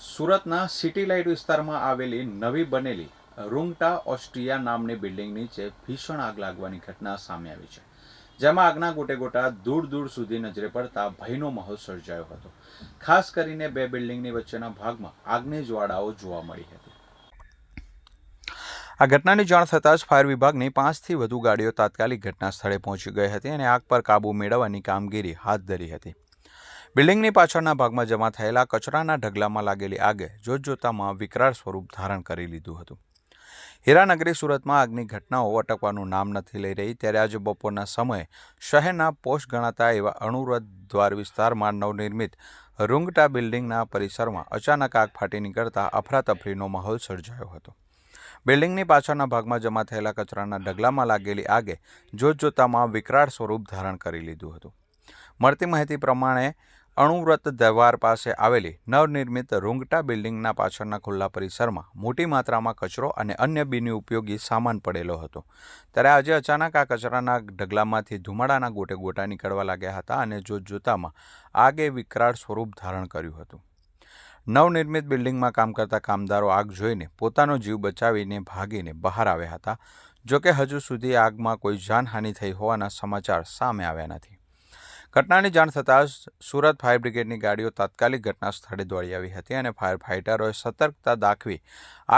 સુરતના city light વિસ્તારમાં આવેલી નવી બનેલી રૂંગટા ઓસ્ટ્રિયા નામની બિલ્ડિંગ નીચે ભીષણ આગ લાગવાની ઘટના સામે આવી છે, જેમાં આગના ગોટે ગોટા દૂર દૂર સુધી નજરે પડતા ભયનો માહોલ સર્જાયો હતો. ખાસ કરીને બે બિલ્ડિંગની વચ્ચેના ભાગમાં આગની જ્વાળાઓ જોવા મળી હતી. આ ઘટનાની જાણ થતાં જ ફાયર વિભાગની પાંચથી વધુ ગાડીઓ તાત્કાલિક ઘટના સ્થળે પહોંચી ગઈ હતી અને આગ પર કાબૂ મેળવવાની કામગીરી હાથ ધરી હતી. બિલ્ડિંગની પાછળના ભાગમાં જમા થયેલા કચરાના ઢગલામાં લાગેલી આગે જોતજોતામાં વિકરાળ સ્વરૂપ ધારણ કરી લીધું હતું. હીરાનગરી સુરતમાં આગની ઘટનાઓ અટકવાનું નામ નથી લઈ રહી, ત્યારે આજે બપોરના સમયે શહેરના પોસ્ટ ગણાતા એવા અણુવ્રત દ્વાર વિસ્તારમાં નવનિર્મિત રૂંગટા બિલ્ડિંગના પરિસરમાં અચાનક આગ ફાટી નીકળતા અફરાતફરીનો માહોલ સર્જાયો હતો. બિલ્ડિંગની પાછળના ભાગમાં જમા થયેલા કચરાના ઢગલામાં લાગેલી આગે જોતજોતામાં વિકરાળ સ્વરૂપ ધારણ કરી લીધું હતું. મળતી માહિતી પ્રમાણે અણુવ્રત દરબાર પાસે આવેલી નવનિર્મિત રૂંગટા બિલ્ડિંગના પાછળના ખુલ્લા પરિસરમાં મોટી માત્રામાં કચરો અને અન્ય બિનઉપયોગી સામાન પડેલો હતો. ત્યારે આજે અચાનક આ કચરાના ઢગલામાંથી ધુમાડાના ગોટે ગોટા નીકળવા લાગ્યા હતા અને જોતજોતામાં આગે વિકરાળ સ્વરૂપ ધારણ કર્યું હતું. નવનિર્મિત બિલ્ડિંગમાં કામ કરતા કામદારો આગ જોઈને પોતાનો જીવ બચાવીને ભાગીને બહાર આવ્યા હતા. જોકે હજુ સુધી આગમાં કોઈ જાનહાનિ થઈ હોવાના સમાચાર સામે આવ્યા નથી. ઘટનાની જાણ થતાં જ સુરત ફાયર બ્રિગેડની ગાડીઓ તાત્કાલિક ઘટના સ્થળે દોડી આવી હતી અને ફાયર ફાઇટરોએ સતર્કતા દાખવી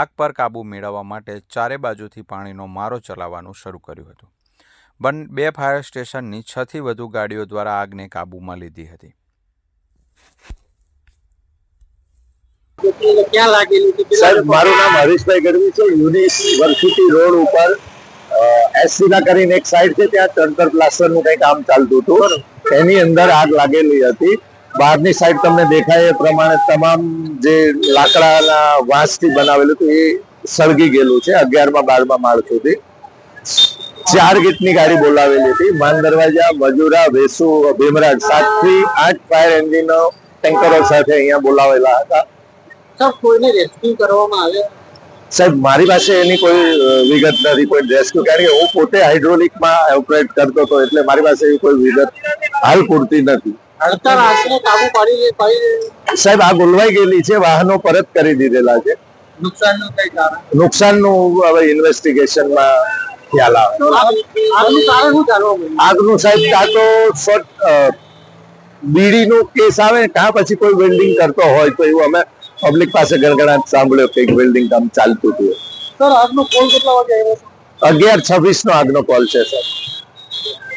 આગ પર કાબૂ મેળવવા માટે ચારે બાજુથી પાણીનો મારો ચલાવવાનું શરૂ કર્યું હતું. બન બે ફાયર સ્ટેશનની છથી વધુ ગાડીઓ દ્વારા આગને કાબૂમાં લીધી હતી. સાહેબ મારું નામ હરીશભાઈ ગઢવી છે યુનિવર્સિટી રોડ ઉપર એસસીના કરીને એક સાઈડ છે, ત્યાં ચણતર પ્લાસ્ટરનું કઈ કામ ચાલતું હતું. એની અંદર આગ લાગેલી હતી. બહારની સાઈડ તમને દેખાય એ પ્રમાણે તમામ જે લાકડાના વાંસથી બનાવેલું હતું, એ સળગી ગયેલું છે, અગિયારમાં બારમાં માળ સુધી. ચાર ગીટની ગાડી બોલાવેલી હતી. માન દરવાજા, મજુરા વેસુ ભીમરાજ સાતથી આઠ ફાયર એન્જિનો ટેન્કરો સાથે અહીંયા બોલાવેલા હતા. કોઈને રેસ્ક્યુ કરવામાં આવે સાહેબ મારી પાસે એની કોઈ વિગત નથી કોઈ રેસ્ક્યુ કારણ કે હું પોતે હાઇડ્રોલિકમાં ઓપરેટ કરતો હતો એટલે મારી પાસે એવી કોઈ વિગત હાલ પૂરતી નથી. સાહેબ આ ગુલવાઈ ગયેલી છે વાહનો પરત કરી દીધેલા છે. નુકસાનનું કઈ કારણ? નુકસાનનું હવે ઇન્વેસ્ટિગેશનમાં ખ્યાલ આવે. આગનું સાહેબ કાં તો શોર્ટ બીડીનો કેસ આવે કાં પછી કોઈ વેલ્ડિંગ કરતો હોય તો એવું અમે પબ્લિક પાસે ગણગણાટ સાંભળ્યો કે વેલ્ડિંગ કામ ચાલતું હતું. સર આજનો કોલ કેટલા વાગે આવ્યો અગિયાર છવ્વીસ નો આગનો કોલ છે સર